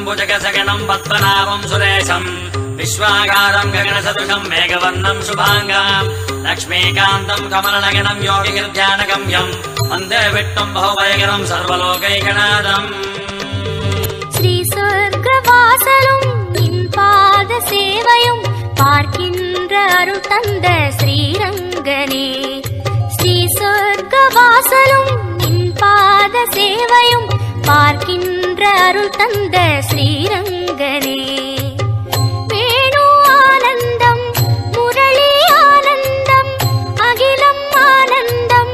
शान्ताकारम् भुजगसगणम् पद्मनाभम् सुरेशम् विश्वाकारम् गगनसदृशम् मेघवर्णम् शुभाङ्गाम् लक्ष्मीकान्तम् कमलनगणम् योगिगिर्ध्यानगम्यम् वन्दे विष्णुम् बहुभयकरम् सर्वलोकैकनादम् ஸ்ரீ சொர்க்கவாசலும் நின் பாத சேவையும் பார்க்கின்ற அருள் தந்த ஸ்ரீரங்கனே ஸ்ரீ சொர்க்கவாசலும் நின் பாத சேவையும் பார்க்கின்ற நின்ற அருள் தந்த ஸ்ரீரங்கனே. வேணு ஆனந்தம் முரளி ஆனந்தம் அகிலம் ஆனந்தம்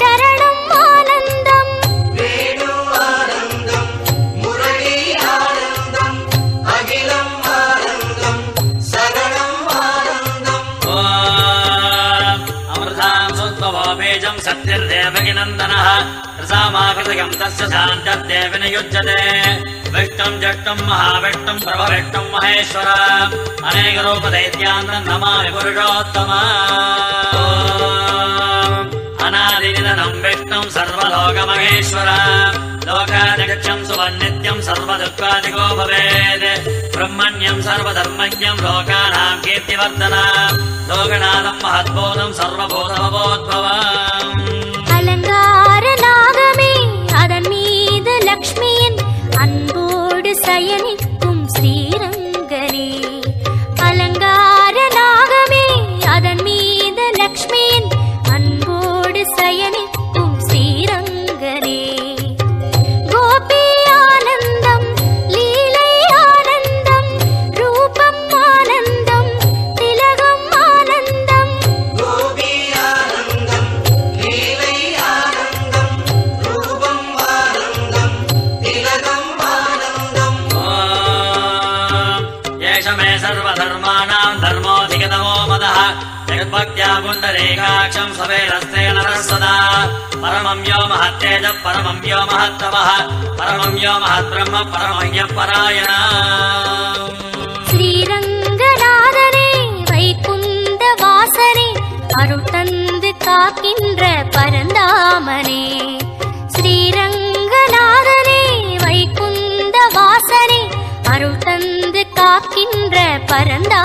சரணம் ஆனந்தம். வேணு ஆனந்தம் முரளி ஆனந்தம் அகிலம் ஆனந்தம் சரணம் ஆனந்தம். அமிர்தாம் சுத்தவாபேஜம் சத்யர் தேவகிநந்தன் రసామాహృదయం తస్య శాంతద్దే వినయుజ్యతే విష్ణం జష్టం మహావిష్ణం ప్రభవిష్ణం మహేశ్వర అనేక రూప దైత్యాన్న నమామి పురుషోత్తమ అనాదినిధనం విష్ణం సర్వలోక మహేశ్వర లోకాదిగక్షం సువర్ణిత్యం సర్వదుఃఖాదిగో భవేద్ బ్రహ్మణ్యం సర్వధర్మజ్ఞం లోకానాం కీర్తివర్ధన లోకనాథం మహద్బోధం సర్వభూతమబోద్భవా जगद्भक्त्या पुण्डरीकाक्षम् सवेरस्ते नरः सदा परमम् यो महत्तेज परमम् यो महत्तमः परमम् यो महद्ब्रह्म परमह्यः परायणा ஸ்ரீரங்கநாதனே வைகுந்த வாசனே அருள் தந்து காக்கின்ற பரந்தாமனே ஸ்ரீரங்கநாதனே வைகுந்த வாசனே அருள் தந்து காக்கின்ற பரந்தா